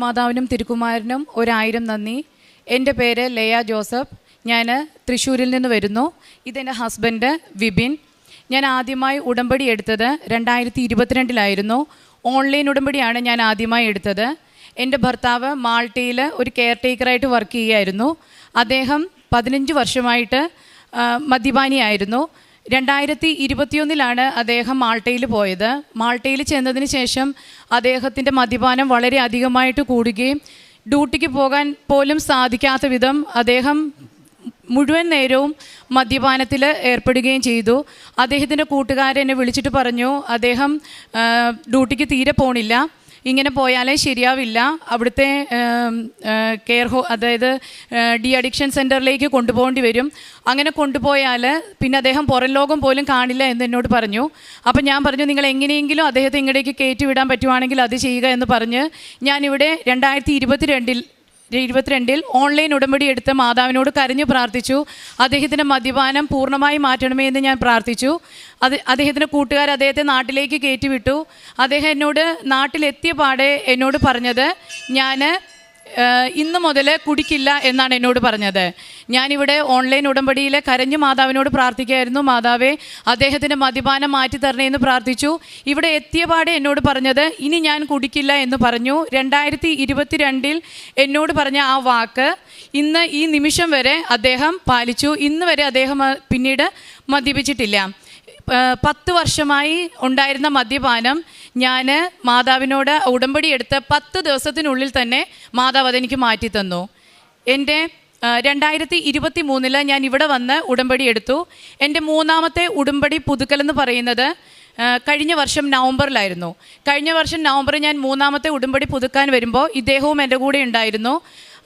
ദൈവമാതാവിനും തിരുക്കുമാരനും ഒരായിരം നന്ദി. എന്റെ പേര് ലയ ജോസഫ്. ഞാൻ തൃശ്ശൂരിൽ നിന്ന് വരുന്നു. ഇതെന്റെ ഹസ്ബൻഡ് വിപിൻ. ഞാൻ ആദ്യമായി ഉടമ്പടി എടുത്തത് രണ്ടായിരത്തി ഇരുപത്തിരണ്ടിലായിരുന്നു ഓൺലൈൻ ഉടമ്പടിയാണ് ഞാൻ ആദ്യമായി എടുത്തത്. എന്റെ ഭർത്താവ് മാൾട്ടയിൽ ഒരു കെയർ ടേക്കറായിട്ട് വർക്ക് ചെയ്യുകയായിരുന്നു. അദ്ദേഹം പതിനഞ്ച് വർഷമായിട്ട് മദ്യപാനിയായിരുന്നു. രണ്ടായിരത്തി ഇരുപത്തിയൊന്നിലാണ് അദ്ദേഹം മാൾട്ടയിൽ പോയത്. മാൾട്ടയിൽ ചെന്നതിന് ശേഷം അദ്ദേഹത്തിന്റെ മദ്യപാനം വളരെ അധികമായിട്ട് കൂടുകയും ഡ്യൂട്ടിക്ക് പോകാൻ പോലും സാധിക്കാത്ത വിധം അദ്ദേഹം മുഴുവൻ നേരവും മദ്യപാനത്തിൽ ഏർപ്പെടുകയും ചെയ്തു. അദ്ദേഹത്തിന്റെ കൂട്ടുകാരെന്നെ വിളിച്ചിട്ട് പറഞ്ഞു അദ്ദേഹം ഡ്യൂട്ടിക്ക് തീരെ പോണില്ല. ഇങ്ങനെ പോയാലേ ശരിയാവില്ല. അവിടുത്തെ കെയർ ഹോ അതായത് ഡി അഡിക്ഷൻ സെന്ററിലേക്ക് കൊണ്ടുപോകേണ്ടി വരും. അങ്ങനെ കൊണ്ടുപോയാൽ പിന്നെ അദ്ദേഹം പുറം ലോകം പോലും കാണില്ല എന്ന് എന്നോട് പറഞ്ഞു. അപ്പം ഞാൻ പറഞ്ഞു നിങ്ങൾ എങ്ങനെയെങ്കിലും അദ്ദേഹത്തെ ഇങ്ങടേക്ക് കയറ്റി വിടാൻ പറ്റുവാണെങ്കിൽ അത് ചെയ്യുക എന്ന് പറഞ്ഞ് ഞാനിവിടെ രണ്ടായിരത്തി ഇരുപത്തിരണ്ടിൽ ഇരുപത്തിരണ്ടിൽ ഓൺലൈൻ ഉടമ്പടി എടുത്ത മാതാവിനോട് കരഞ്ഞു പ്രാർത്ഥിച്ചു. അദ്ദേഹത്തിന്റെ മദ്യപാനം പൂർണമായി മാറ്റണമേ എന്ന് ഞാൻ പ്രാർത്ഥിച്ചു. അത് അദ്ദേഹത്തിന്റെ കൂട്ടുകാർ അദ്ദേഹത്തെ നാട്ടിലേക്ക് കയറ്റിവിട്ടു. അദ്ദേഹം എന്നോട് നാട്ടിലെത്തിയ പാടെ എന്നോട് പറഞ്ഞത് ഞാൻ ഇന്ന് മുതൽ കുടിക്കില്ല എന്നാണ് എന്നോട് പറഞ്ഞത്. ഞാനിവിടെ ഓൺലൈൻ ഉടമ്പടിയിലെ കരഞ്ഞു മാതാവിനോട് പ്രാർത്ഥിക്കുകയായിരുന്നു. മാതാവേ അദ്ദേഹത്തിന്റെ മദ്യപാനം മാറ്റി തരണേ എന്ന് പ്രാർത്ഥിച്ചു. ഇവിടെ എത്തിയ പാടെ എന്നോട് പറഞ്ഞത് ഇനി ഞാൻ കുടിക്കില്ല എന്ന് പറഞ്ഞു. രണ്ടായിരത്തി ഇരുപത്തിരണ്ടിൽ എന്നോട് പറഞ്ഞ ആ വാക്ക് ഇന്ന് ഈ നിമിഷം വരെ അദ്ദേഹം പാലിച്ചു. ഇന്ന് വരെ അദ്ദേഹം പിന്നീട് മദ്യപിച്ചിട്ടില്ല. പത്ത് വർഷമായി ഉണ്ടായിരുന്ന മദ്യപാനം ഞാൻ മാതാവിനോട് ഉടമ്പടി എടുത്ത് പത്ത് ദിവസത്തിനുള്ളിൽ തന്നെ മാതാവ് അതെനിക്ക് മാറ്റി തന്നു. എന്റെ രണ്ടായിരത്തി ഇരുപത്തി മൂന്നിൽ ഞാൻ ഇവിടെ വന്ന് ഉടമ്പടി എടുത്തു. എന്റെ മൂന്നാമത്തെ ഉടമ്പടി പുതുക്കലെന്ന് പറയുന്നത് കഴിഞ്ഞ വർഷം നവംബറിലായിരുന്നു. കഴിഞ്ഞ വർഷം നവംബറിൽ ഞാൻ മൂന്നാമത്തെ ഉടമ്പടി പുതുക്കാൻ വരുമ്പോൾ ഇദ്ദേഹവും എന്റെ കൂടെ ഉണ്ടായിരുന്നു.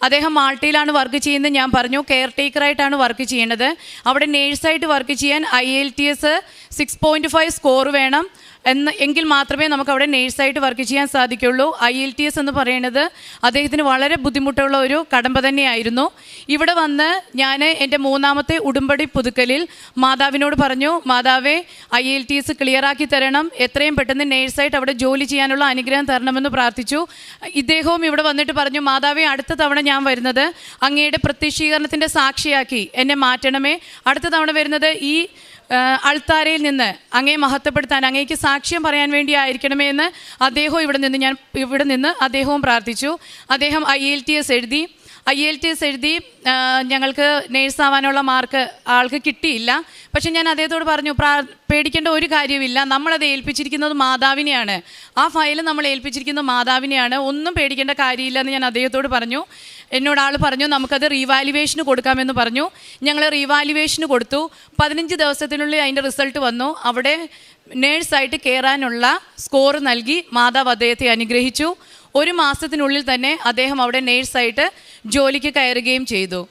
അദ്ദേഹം മാൾട്ടയിലാണ് വർക്ക് ചെയ്യുന്നത് ഞാൻ പറഞ്ഞു. കെയർ ടേക്കറായിട്ടാണ് വർക്ക് ചെയ്യുന്നത് അവിടെ നേഴ്സായിട്ട് വർക്ക് ചെയ്യാൻ IELTS six point five score വേണം. എന്ന് എങ്കിൽ മാത്രമേ നമുക്ക് അവിടെ നേഴ്സായിട്ട് വർക്ക് ചെയ്യാൻ സാധിക്കുള്ളൂ. ഐ എൽ ടി എസ് എന്ന് പറയുന്നത് അദ്ദേഹത്തിന് വളരെ ബുദ്ധിമുട്ടുള്ള ഒരു കടമ്പ തന്നെയായിരുന്നു. ഇവിടെ വന്ന് ഞാൻ എന്റെ മൂന്നാമത്തെ ഉടുമ്പടി പുതുക്കലിൽ മാതാവിനോട് പറഞ്ഞു മാതാവേ ഐ എൽ ടി എസ് ക്ലിയറാക്കി തരണം. എത്രയും പെട്ടെന്ന് നേഴ്സായിട്ട് അവിടെ ജോലി ചെയ്യാനുള്ള അനുഗ്രഹം തരണമെന്ന് പ്രാർത്ഥിച്ചു. ഇദ്ദേഹവും ഇവിടെ വന്നിട്ട് പറഞ്ഞു മാതാവേ അടുത്ത തവണ ഞാൻ വരുന്നത് അങ്ങയുടെ പ്രത്യക്ഷീകരണത്തിന്റെ സാക്ഷിയാക്കി. എന്നെ മാറ്റണമേ. അടുത്ത തവണ വരുന്നത് ഈ അൾത്താരയിൽ നിന്ന് അങ്ങേ മഹത്വപ്പെടുത്താൻ അങ്ങേക്ക് സാക്ഷ്യം പറയാൻ വേണ്ടി ആയിരിക്കണമേ എന്ന് അദ്ദേഹവും ഇവിടെ നിന്ന് ഞാൻ ഇവിടെ നിന്ന് അദ്ദേഹവും പ്രാർത്ഥിച്ചു. അദ്ദേഹം ഐ എൽ ടി എസ് എഴുതി. ഐ എൽ ടി എസ് എഴുതി ഞങ്ങൾക്ക് നേഴ്സാവാനുള്ള മാർക്ക് ആൾക്ക് കിട്ടിയില്ല. പക്ഷെ ഞാൻ അദ്ദേഹത്തോട് പറഞ്ഞു പ്രാ പേടിക്കേണ്ട ഒരു കാര്യമില്ല നമ്മളത് ഏൽപ്പിച്ചിരിക്കുന്നത് മാതാവിനെയാണ്. ആ ഫയൽ നമ്മൾ ഏൽപ്പിച്ചിരിക്കുന്നത് മാതാവിനെയാണ്. ഒന്നും പേടിക്കേണ്ട കാര്യമില്ല എന്ന് ഞാൻ അദ്ദേഹത്തോട് പറഞ്ഞു. എന്നോട് ആൾ പറഞ്ഞു നമുക്കത് റീവാലുവേഷന് കൊടുക്കാമെന്ന് പറഞ്ഞു. ഞങ്ങൾ റീവാലുവേഷന് കൊടുത്തു. പതിനഞ്ച് ദിവസത്തിനുള്ളിൽ അതിന്റെ റിസൾട്ട് വന്നു. അവിടെ നേഴ്സായിട്ട് കയറാനുള്ള സ്കോർ നൽകി മാതാവ് അദ്ദേഹത്തെ അനുഗ്രഹിച്ചു. ഒരു മാസത്തിനുള്ളിൽ തന്നെ അദ്ദേഹം അവിടെ നേഴ്സായിട്ട് ജോലിക്ക് കയറുകയും ചെയ്തു.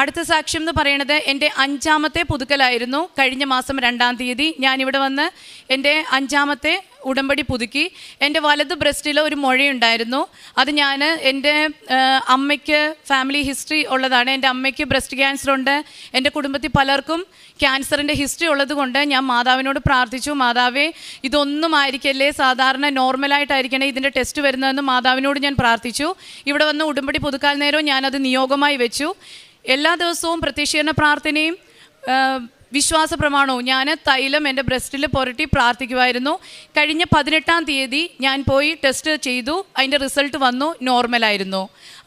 അടുത്ത സാക്ഷ്യം എന്ന് പറയുന്നത് എന്റെ അഞ്ചാമത്തെ പുതുക്കലായിരുന്നു. കഴിഞ്ഞ മാസം രണ്ടാം തീയതി ഞാനിവിടെ വന്ന് എന്റെ അഞ്ചാമത്തെ ഉടമ്പടി പുതുക്കി. എന്റെ വലത് ബ്രസ്റ്റിൽ ഒരു മുഴയുണ്ടായിരുന്നു. അത് ഞാൻ എന്റെ അമ്മയ്ക്ക് ഫാമിലി ഹിസ്റ്ററി ഉള്ളതാണ്. എന്റെ അമ്മയ്ക്ക് ബ്രസ്റ്റ് ക്യാൻസർ ഉണ്ട്. എന്റെ കുടുംബത്തിൽ പലർക്കും ക്യാൻസറിന്റെ ഹിസ്റ്ററി ഉള്ളതുകൊണ്ട് ഞാൻ മാതാവിനോട് പ്രാർത്ഥിച്ചു. മാതാവേ ഇതൊന്നും ആയിരിക്കല്ലേ സാധാരണ നോർമലായിട്ടായിരിക്കണേ ഇതിന്റെ ടെസ്റ്റ് വരുന്നതെന്ന് മാതാവിനോട് ഞാൻ പ്രാർത്ഥിച്ചു. ഇവിടെ വന്ന് ഉടമ്പടി പുതുക്കാൻ നേരവും ഞാനത് നിയോഗമായി വെച്ചു. എല്ലാ ദിവസവും പ്രത്യക്ഷീകരണ പ്രാർത്ഥനയും വിശ്വാസ പ്രമാണവും ഞാൻ തൈലം എന്റെ ബ്രസ്റ്റിൽ പുരട്ടി പ്രാർത്ഥിക്കുമായിരുന്നു കഴിഞ്ഞ പതിനെട്ടാം തീയതി ഞാൻ പോയി ടെസ്റ്റ് ചെയ്തു. അതിന്റെ റിസൾട്ട് വന്നു നോർമലായിരുന്നു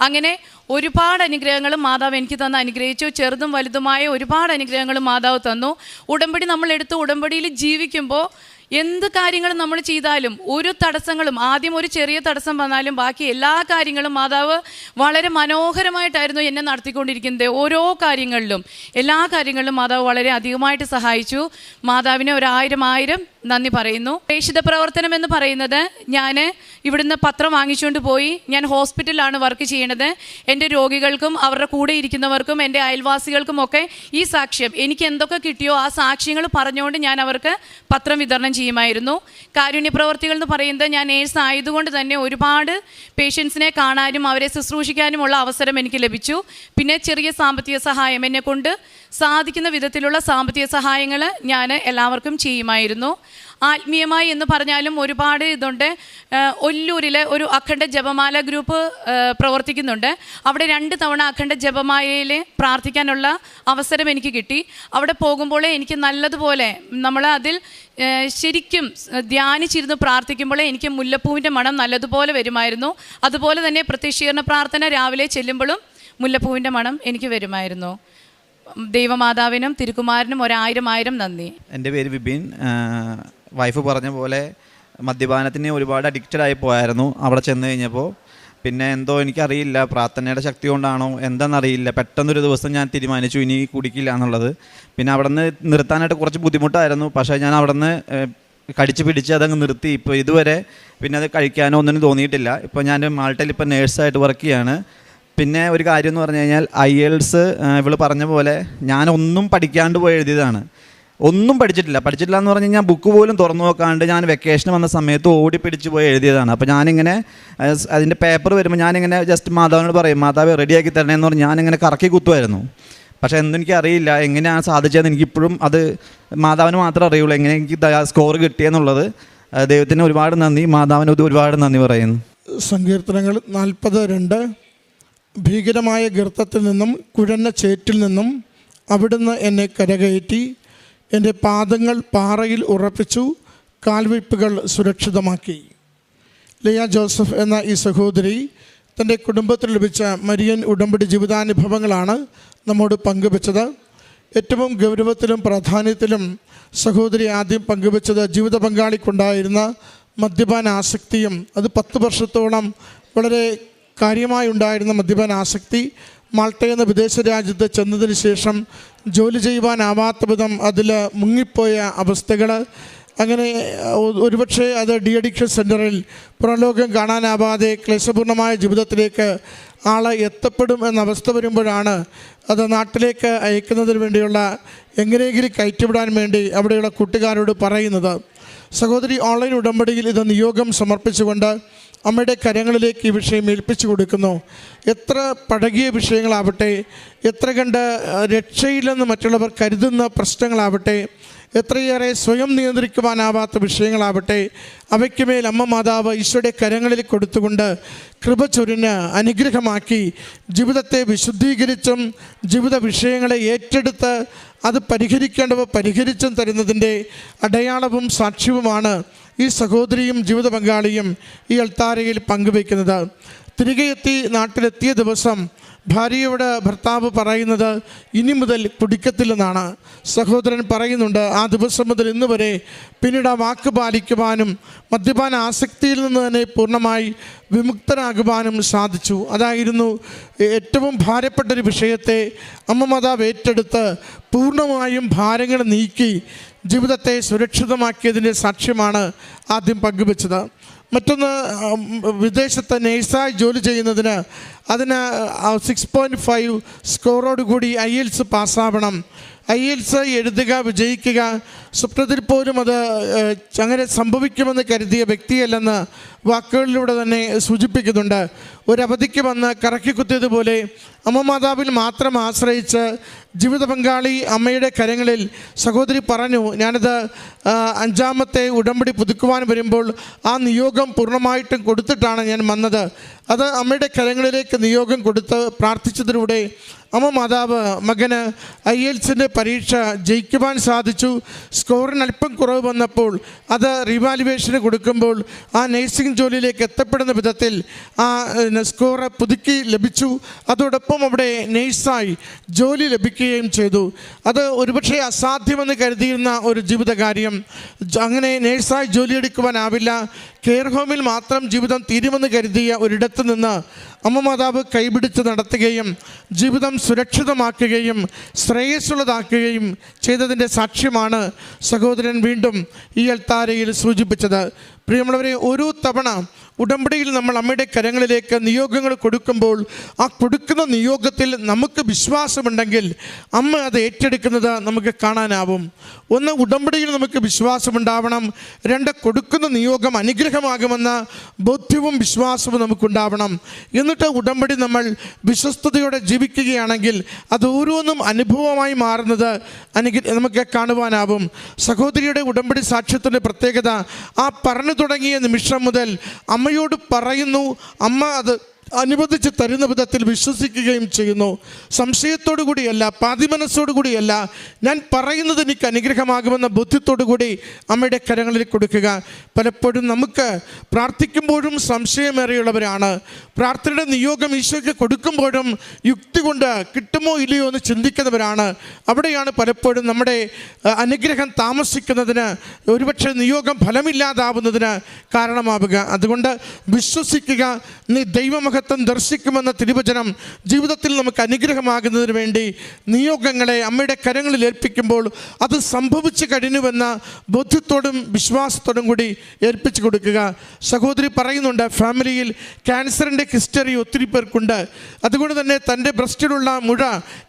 അങ്ങനെ ഒരുപാട് അനുഗ്രഹങ്ങൾ മാതാവ് എനിക്ക് തന്ന് അനുഗ്രഹിച്ചു. ചെറുതും വലുതുമായ ഒരുപാട് അനുഗ്രഹങ്ങൾ മാതാവ് തന്നു. ഉടമ്പടി നമ്മൾ എടുത്ത് ഉടമ്പടിയിൽ ജീവിക്കുമ്പോൾ എന്ത് കാര്യങ്ങളും നമ്മൾ ചെയ്താലും ഒരു തടസ്സങ്ങളും ആദ്യം ഒരു ചെറിയ തടസ്സം വന്നാലും ബാക്കി എല്ലാ കാര്യങ്ങളും മാതാവ് വളരെ മനോഹരമായിട്ടായിരുന്നു എന്നെ നടത്തിക്കൊണ്ടിരിക്കുന്നത്. ഓരോ കാര്യങ്ങളിലും എല്ലാ കാര്യങ്ങളിലും മാതാവ് വളരെ അധികമായിട്ട് സഹായിച്ചു. മാതാവിനെ ഒരായിരം ആയിരം നന്ദി പറയുന്നു. പ്രേക്ഷിത പ്രവർത്തനം എന്ന് പറയുന്നത് ഞാൻ ഇവിടുന്ന് പത്രം വാങ്ങിച്ചുകൊണ്ട് പോയി. ഞാൻ ഹോസ്പിറ്റലിലാണ് വർക്ക് ചെയ്യണത്. എന്റെ രോഗികൾക്കും അവരുടെ കൂടെ ഇരിക്കുന്നവർക്കും എന്റെ അയൽവാസികൾക്കും ഒക്കെ ഈ സാക്ഷ്യം. എനിക്ക് എന്തൊക്കെ കിട്ടിയോ ആ സാക്ഷ്യങ്ങൾ പറഞ്ഞുകൊണ്ട് ഞാൻ അവർക്ക് പത്രം വിതരണം ചെയ്യുമായിരുന്നു കാരുണ്യ പ്രവർത്തികൾ എന്ന് പറയുന്നത് ഞാൻ നേഴ്സ് ആയതുകൊണ്ട് തന്നെ ഒരുപാട് പേഷ്യൻസിനെ കാണാനും അവരെ ശുശ്രൂഷിക്കാനുമുള്ള അവസരം എനിക്ക് ലഭിച്ചു. പിന്നെ ചെറിയ സാമ്പത്തിക സഹായം എന്നെ കൊണ്ട് സാധിക്കുന്ന വിധത്തിലുള്ള സാമ്പത്തിക സഹായങ്ങൾ ഞാൻ എല്ലാവർക്കും ചെയ്യുമായിരുന്നു. ആത്മീയമായി എന്ന് പറഞ്ഞാലും ഒരുപാട് ഇതുണ്ട്. ഒല്ലൂരിലെ ഒരു അഖണ്ഡ ജപമാല ഗ്രൂപ്പ് പ്രവർത്തിക്കുന്നുണ്ട്. അവിടെ രണ്ട് തവണ അഖണ്ഡ ജപമാലയിൽ പ്രാർത്ഥിക്കാനുള്ള അവസരം എനിക്ക് കിട്ടി. അവിടെ പോകുമ്പോൾ എനിക്ക് നല്ലതുപോലെ നമ്മൾ അതിൽ ശരിക്കും ധ്യാനിച്ചിരുന്ന് പ്രാർത്ഥിക്കുമ്പോൾ എനിക്ക് മുല്ലപ്പൂവിന്റെ മണം നല്ലതുപോലെ വരുമായിരുന്നു. അതുപോലെ തന്നെ പ്രത്യക്ഷീകരണ പ്രാർത്ഥന രാവിലെ ചെല്ലുമ്പോഴും മുല്ലപ്പൂവിന്റെ മണം എനിക്ക് വരുമായിരുന്നു. ദൈവമാതാവിനും തിരുക്കുമാരനും ഒരായിരം ആയിരം നന്ദി. എന്റെ പേര് വിപിൻ. വൈഫ് പറഞ്ഞ പോലെ മദ്യപാനത്തിന് ഒരുപാട് അഡിക്റ്റഡ് ആയി പോയായിരുന്നു അവിടെ ചെന്ന് കഴിഞ്ഞപ്പോൾ പിന്നെ എന്തോ എനിക്കറിയില്ല പ്രാർത്ഥനയുടെ ശക്തി കൊണ്ടാണോ എന്താണെന്നറിയില്ല പെട്ടെന്നൊരു ദിവസം ഞാൻ തീരുമാനിച്ചു ഇനി കുടിക്കില്ല എന്നുള്ളത്. പിന്നെ അവിടെ നിന്ന് നിർത്താനായിട്ട് കുറച്ച് ബുദ്ധിമുട്ടായിരുന്നു. പക്ഷേ ഞാൻ അവിടെ നിന്ന് കടിച്ച് പിടിച്ച് അതങ്ങ് നിർത്തി. ഇപ്പോൾ ഇതുവരെ പിന്നെ അത് കഴിക്കാനോ ഒന്നിനും തോന്നിയിട്ടില്ല. ഇപ്പോൾ ഞാൻ മാൾട്ടയിൽ ഇപ്പോൾ നേഴ്സായിട്ട് വർക്ക് ചെയ്യാണ്. പിന്നെ ഒരു കാര്യം എന്ന് പറഞ്ഞു കഴിഞ്ഞാൽ ഐ എൽസ് ഇവൾ പറഞ്ഞ പോലെ ഞാനൊന്നും പഠിക്കാണ്ട് പോയി എഴുതിയതാണ്. ഒന്നും പഠിച്ചിട്ടില്ല. പഠിച്ചിട്ടില്ല എന്ന് പറഞ്ഞു കഴിഞ്ഞാൽ ബുക്ക് പോലും തുറന്നു നോക്കാണ്ട് ഞാൻ വെക്കേഷൻ വന്ന സമയത്ത് ഓടി പിടിച്ച് പോയി എഴുതിയതാണ്. അപ്പോൾ ഞാനിങ്ങനെ അതിന്റെ പേപ്പർ വരുമ്പോൾ ഞാനിങ്ങനെ ജസ്റ്റ് മാതാവിനോട് പറയും മാതാവ് റെഡിയാക്കി തരണേ എന്ന് പറഞ്ഞ് ഞാനിങ്ങനെ കറക്കി കുത്തുമായിരുന്നു പക്ഷേ എന്തും എനിക്ക് അറിയില്ല. എങ്ങനെയാണ് സാധിച്ചതെന്ന് എനിക്കിപ്പോഴും അത് മാതാവിന് മാത്രമേ അറിയുള്ളൂ. എങ്ങനെ എനിക്ക് സ്കോർ കിട്ടിയെന്നുള്ളത് ദൈവത്തിന് ഒരുപാട് നന്ദി. മാതാവിന് ഒരുപാട് നന്ദി പറയുന്നു. സങ്കീർത്തനങ്ങൾ നാൽപ്പത് രണ്ട്. ഭീകരമായ ഗർത്തത്തിൽ നിന്നും കുഴഞ്ഞ ചേറ്റിൽ നിന്നും അവിടുന്ന് എന്നെ കരകയറ്റി. എന്റെ പാദങ്ങൾ പാറയിൽ ഉറപ്പിച്ചു കാൽവയ്പ്പുകൾ സുരക്ഷിതമാക്കി. ലിയ ജോസഫ് എന്ന ഈ സഹോദരി തന്റെ കുടുംബത്തിൽ ലഭിച്ച മരിയൻ ഉടമ്പടി ജീവിതാനുഭവങ്ങളാണ് നമ്മോട് പങ്കുവച്ചത്. ഏറ്റവും ഗൗരവത്തിലും പ്രാധാന്യത്തിലും സഹോദരി ആദ്യം പങ്കുവച്ചത് ജീവിത പങ്കാളിക്കുണ്ടായിരുന്ന മദ്യപാന ആസക്തിയും അത് പത്ത് വർഷത്തോളം വളരെ കാര്യമായി ഉണ്ടായിരുന്ന മദ്യപാന ആസക്തി മാൾട്ട എന്ന വിദേശ രാജ്യത്ത് ചെന്നതിന് ശേഷം ജോലി ചെയ്യുവാനാവാത്ത വിധം അതിൽ മുങ്ങിപ്പോയ അവസ്ഥകൾ. അങ്ങനെ ഒരുപക്ഷെ അത് ഡി അഡിക്ഷൻ സെന്ററിൽ പുറലോകം കാണാനാവാതെ ക്ലേശപൂർണമായ ജീവിതത്തിലേക്ക് ആളെ എത്തപ്പെടും എന്ന അവസ്ഥ വരുമ്പോഴാണ് അത് നാട്ടിലേക്ക് അയക്കുന്നതിന് വേണ്ടിയുള്ള എങ്ങനെയെങ്കിലും കയറ്റിവിടാൻ വേണ്ടി അവിടെയുള്ള കൂട്ടുകാരോട് പറയുന്നത്. സഹോദരി ഓൺലൈൻ ഉടമ്പടിയിൽ ഇത് നിയോഗം സമർപ്പിച്ചുകൊണ്ട് അമ്മയുടെ കരങ്ങളിലേക്ക് ഈ വിഷയം ഏൽപ്പിച്ചു കൊടുക്കുന്നു. എത്ര പഴകിയ വിഷയങ്ങളാവട്ടെ എത്ര കണ്ട് രക്ഷയില്ലെന്ന് മറ്റുള്ളവർ കരുതുന്ന പ്രശ്നങ്ങളാവട്ടെ എത്രയേറെ സ്വയം നിയന്ത്രിക്കുവാനാവാത്ത വിഷയങ്ങളാവട്ടെ അവയ്ക്ക് മേൽ അമ്മ മാതാവ് ഈശോയുടെ കരങ്ങളിൽ കൊടുത്തുകൊണ്ട് കൃപ ചൊരിഞ്ഞ് അനുഗ്രഹമാക്കി ജീവിതത്തെ വിശുദ്ധീകരിച്ചും ജീവിത വിഷയങ്ങളെ ഏറ്റെടുത്ത് അത് പരിഹരിക്കേണ്ടവ പരിഹരിച്ചും തരുന്നതിന്റെ അടയാളവും സാക്ഷ്യവുമാണ് ഈ സഹോദരിയും ജീവിത പങ്കാളിയും ഈ അൾത്താരയിൽ പങ്കുവയ്ക്കുന്നത്. തിരികെ എത്തി നാട്ടിലെത്തിയ ദിവസം ഭാര്യയോട് ഭർത്താവ് പറയുന്നത് ഇനി മുതൽ കുടിക്കത്തില്ലെന്നാണ്. സഹോദരൻ പറയുന്നുണ്ട് ആ ദിവസം മുതൽ ഇന്ന് വരെ പിന്നീട് ആ വാക്ക് പാലിക്കുവാനും മദ്യപാന ആസക്തിയിൽ നിന്ന് തന്നെ പൂർണമായി വിമുക്തരാകുവാനും സാധിച്ചു. അതായിരുന്നു ഏറ്റവും ഭാരപ്പെട്ടൊരു വിഷയത്തെ അമ്മ മാതാവ് ഏറ്റെടുത്ത് പൂർണമായും ഭാരങ്ങൾ നീക്കി ജീവിതത്തെ സുരക്ഷിതമാക്കിയതിന്റെ സാക്ഷ്യമാണ് ആദ്യം പങ്കുവച്ചത്. മറ്റൊന്ന് വിദേശത്ത് നേഴ്സായി ജോലി ചെയ്യുന്നതിന് അതിന് സിക്സ് പോയിന്റ് ഫൈവ് സ്കോറോട് കൂടി ഐ എൽസ് പാസ്സാവണം. ഐ എൽസ് എഴുതുക വിജയിക്കുക. സ്വപ്നത്തിൽ പോലും അത് അങ്ങനെ സംഭവിക്കുമെന്ന് കരുതിയ വ്യക്തിയല്ലെന്ന് വാക്കുകളിലൂടെ തന്നെ സൂചിപ്പിക്കുന്നുണ്ട്. ഒരവധിക്ക് വന്ന് കറക്കി കുത്തിയതുപോലെ അമ്മ മാതാവിൽ മാത്രം ആശ്രയിച്ച് ജീവിത പങ്കാളി അമ്മയുടെ കരങ്ങളിൽ സഹോദരി പറഞ്ഞു ഞാനത് അഞ്ചാമത്തെ ഉടമ്പടി പുതുക്കുവാൻ വരുമ്പോൾ ആ നിയോഗം പൂർണമായിട്ടും കൊടുത്തിട്ടാണ് ഞാൻ വന്നത്. അത് അമ്മയുടെ കരങ്ങളിലേക്ക് നിയോഗം കൊടുത്ത് പ്രാർത്ഥിച്ചതിലൂടെ അമ്മ മാതാവ് മകന് ഐ എൽസിന്റെ പരീക്ഷ ജയിക്കുവാൻ സാധിച്ചു. സ്കോറിന് അല്പം കുറവ് വന്നപ്പോൾ അത് റീവാലുവേഷന് കൊടുക്കുമ്പോൾ ആ നഴ്സിംഗ് ജോലിയിലേക്ക് എത്തപ്പെടുന്ന വിധത്തിൽ ആ സ്കോർ പുതുക്കി ലഭിച്ചു. അതോടൊപ്പം അവിടെ നേഴ്സായി ജോലി ലഭിക്കുകയും ചെയ്തു. അത് ഒരുപക്ഷെ അസാധ്യമെന്ന് കരുതിയിരുന്ന ഒരു ജീവിതകാര്യം. അങ്ങനെ നേഴ്സായി ജോലിയെടുക്കുവാനാവില്ല കെയർ ഹോമിൽ മാത്രം ജീവിതം തീരുമെന്ന് കരുതിയ ഒരിടത്ത് നിന്ന് അമ്മ മാതാവ് കൈപിടിച്ച് നടത്തുകയും ജീവിതം സുരക്ഷിതമാക്കുകയും ശ്രേയസ്സുള്ളതാക്കുകയും ചെയ്തതിന്റെ സാക്ഷ്യമാണ് സഹോദരൻ വീണ്ടും ഈ അൽത്താരയിൽ സൂചിപ്പിച്ചത്. പ്രിയമുള്ളവരെ ഒരു തവണ ഉടമ്പടിയിൽ നമ്മൾ അമ്മയുടെ കരങ്ങളിലേക്ക് നിയോഗങ്ങൾ കൊടുക്കുമ്പോൾ ആ കൊടുക്കുന്ന നിയോഗത്തിൽ നമുക്ക് വിശ്വാസമുണ്ടെങ്കിൽ അമ്മ അത് ഏറ്റെടുക്കുന്നത് നമുക്ക് കാണാനാവും. ഒന്ന് ഉടമ്പടിയിൽ നമുക്ക് വിശ്വാസമുണ്ടാവണം. രണ്ട് കൊടുക്കുന്ന നിയോഗം അനുഗ്രഹമാകുമെന്ന ബോധ്യവും വിശ്വാസവും നമുക്കുണ്ടാവണം. എന്നിട്ട് ഉടമ്പടി നമ്മൾ വിശ്വസ്തയോടെ ജീവിക്കുകയാണെങ്കിൽ അത് ഓരോന്നും അനുഭവമായി മാറുന്നത് നമുക്ക് കാണുവാനാവും. സഹോദരിയുടെ ഉടമ്പടി സാക്ഷ്യത്തിന്റെ പ്രത്യേകത ആ പറഞ്ഞു തുടങ്ങിയ നിമിഷം മുതൽ അമ്മയോട് പറയുന്നു അമ്മ അത് അനുവദിച്ച് തരുന്ന വിധത്തിൽ വിശ്വസിക്കുകയും ചെയ്യുന്നു. സംശയത്തോടു കൂടിയല്ല പാതിമനസ്സോടു കൂടിയല്ല ഞാൻ പറയുന്നത് എനിക്ക് അനുഗ്രഹമാകുമെന്ന ബുദ്ധിത്തോടു കൂടി അമ്മയുടെ കരങ്ങളിൽ കൊടുക്കുക. പലപ്പോഴും നമുക്ക് പ്രാർത്ഥിക്കുമ്പോഴും സംശയമേറെയുള്ളവരാണ്. പ്രാർത്ഥനയുടെ നിയോഗം ഈശോയ്ക്ക് കൊടുക്കുമ്പോഴും യുക്തി കൊണ്ട് കിട്ടുമോ ഇല്ലയോ എന്ന് ചിന്തിക്കുന്നവരാണ്. അവിടെയാണ് പലപ്പോഴും നമ്മുടെ അനുഗ്രഹം താമസിക്കുന്നതിന് ഒരുപക്ഷെ നിയോഗം ഫലമില്ലാതാവുന്നതിന് കാരണമാവുക. അതുകൊണ്ട് വിശ്വസിക്കുക നീ ദൈവമഹത്വം ദർശിക്കുമെന്ന തിരുവചനം ജീവിതത്തിൽ നമുക്ക് അനുഗ്രഹമാകുന്നതിന് വേണ്ടി നിയോഗങ്ങളെ അമ്മയുടെ കരങ്ങളിൽ ഏൽപ്പിക്കുമ്പോൾ അത് സംഭവിച്ചു കഴിഞ്ഞുവെന്ന ബോധ്യത്തോടും വിശ്വാസത്തോടും കൂടി ഏൽപ്പിച്ചു കൊടുക്കുക. സഹോദരി പറയുന്നുണ്ട് ഫാമിലിയിൽ ക്യാൻസറിന്റെ ഹിസ്റ്ററി ഒത്തിരി പേർക്കുണ്ട്. അതുകൊണ്ട് തന്നെ തന്റെ ബ്രസ്റ്റിലുള്ള മുഴ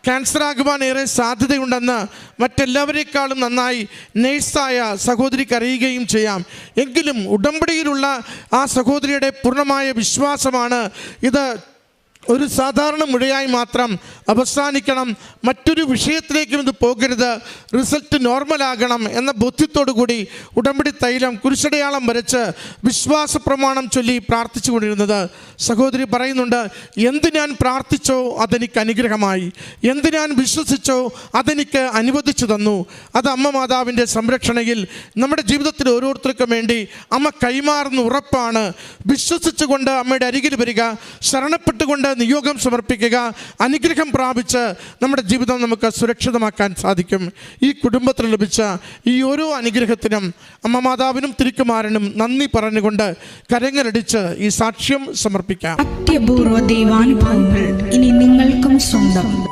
ക്യാൻസർ ആകുവാൻ ഏറെ സാധ്യതയുണ്ടെന്ന് മറ്റെല്ലാവരെക്കാളും നന്നായി നേഴ്സായ സഹോദരിക്ക് അറിയുകയും ചെയ്യാം. എങ്കിലും ഉടമ്പടിയിലുള്ള ആ സഹോദരിയുടെ പൂർണമായ വിശ്വാസമാണ് ഇത് ഒരു സാധാരണ മുഴയായി മാത്രം അവസാനിക്കണം മറ്റൊരു വിഷയത്തിലേക്കും ഇത് പോകരുത്. റിസൾട്ട് നോർമലാകണം എന്ന ബോധ്യത്തോടു കൂടി ഉടമ്പടി തൈലം കുരിശടയാളം വരച്ച് വിശ്വാസ പ്രമാണം ചൊല്ലി പ്രാർത്ഥിച്ചു കൊണ്ടിരുന്നത് സഹോദരി പറയുന്നുണ്ട് എന്ത് ഞാൻ പ്രാർത്ഥിച്ചോ അതെനിക്ക് അനുഗ്രഹമായി. എന്ത് ഞാൻ വിശ്വസിച്ചോ അതെനിക്ക് അനുവദിച്ചു തന്നു. അത് അമ്മ മാതാവിന്റെ സംരക്ഷണയിൽ നമ്മുടെ ജീവിതത്തിൽ ഓരോരുത്തർക്കും വേണ്ടി അമ്മ കൈമാറുന്ന ഉറപ്പാണ്. വിശ്വസിച്ചുകൊണ്ട് അമ്മയുടെ അരികിൽ വരിക ശരണപ്പെട്ടുകൊണ്ട് നിയോഗം സമർപ്പിക്കുക അനുഗ്രഹം പ്രാപിച്ച് നമ്മുടെ ജീവിതം നമുക്ക് സുരക്ഷിതമാക്കാൻ സാധിക്കും. ഈ കുടുംബത്തിൽ ലഭിച്ച ഈ ഓരോ അനുഗ്രഹത്തിനും അമ്മ മാതാവിനും തിരുക്കുമാരനും നന്ദി പറഞ്ഞുകൊണ്ട് കരങ്ങളടിച്ച് ഈ സാക്ഷ്യം സമർപ്പിക്കാം. അത്യപൂർവ ദൈവാനുഭവങ്ങൾ ഇനി നിങ്ങൾക്കും സ്വന്തം.